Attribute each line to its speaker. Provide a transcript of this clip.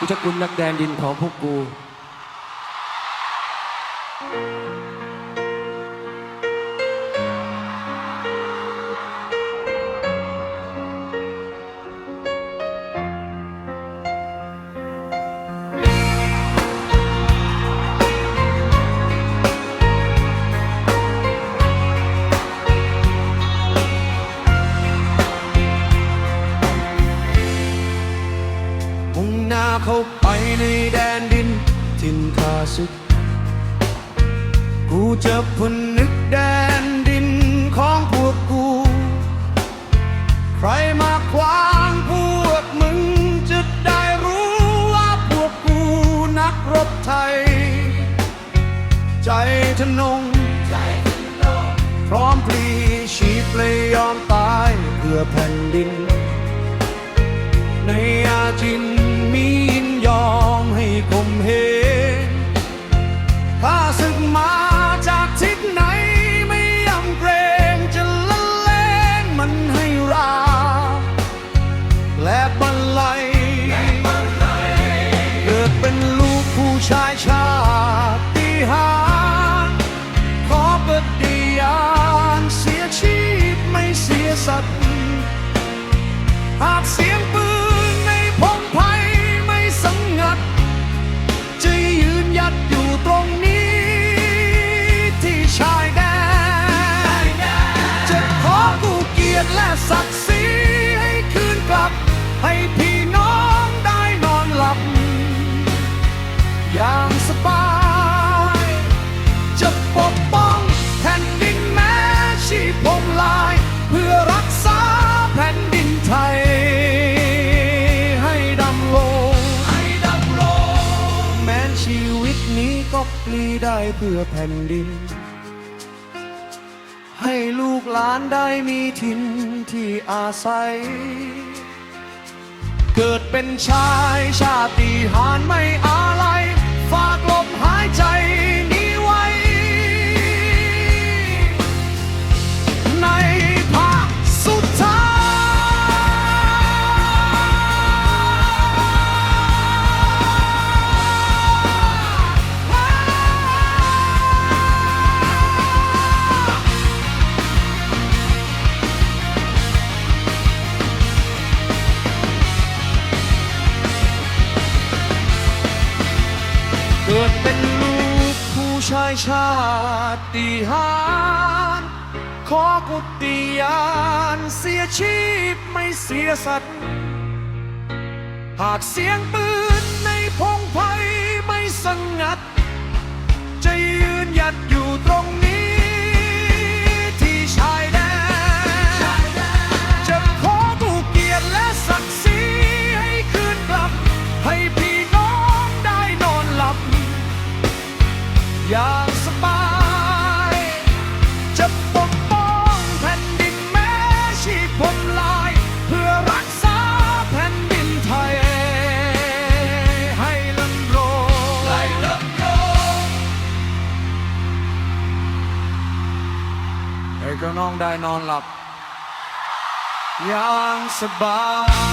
Speaker 1: พุทธคุณนักแดนดินของพวกกูิ
Speaker 2: นทาศึก กูจะพนึกแดนดินของพวกกู ใครมาขวางพวกมึงจะได้รู้ว่าพวกกูนักรบไทย ใจทะนง พร้อมพลีชีพเลยยอมตายเพื่อแผ่นดิน ในอาจินมียินยอมให้คมเหง เกปลีได้เพื่อแผ่นดิน ให้ลูกหลานได้มีทินที่อาศัย เกิดเป็นชายชาติหานไม่อา เกิดเป็นลูกผู้ชายชาติหารขอกุฏิยานเสียชีพไม่เสียสัตว์ หากเสียงปืนในพงไพ่ไม่สงัด จะยืนหยัดอยู่ตรง อย่างสบาย จะปกป้องแผ่นดินแม้ชีพผมลาย เพื่อรักษาแผ่นดินไทย ให้ลำรงให้ลำรงให้ก็น้องได้นอนหลับอย่างสบาย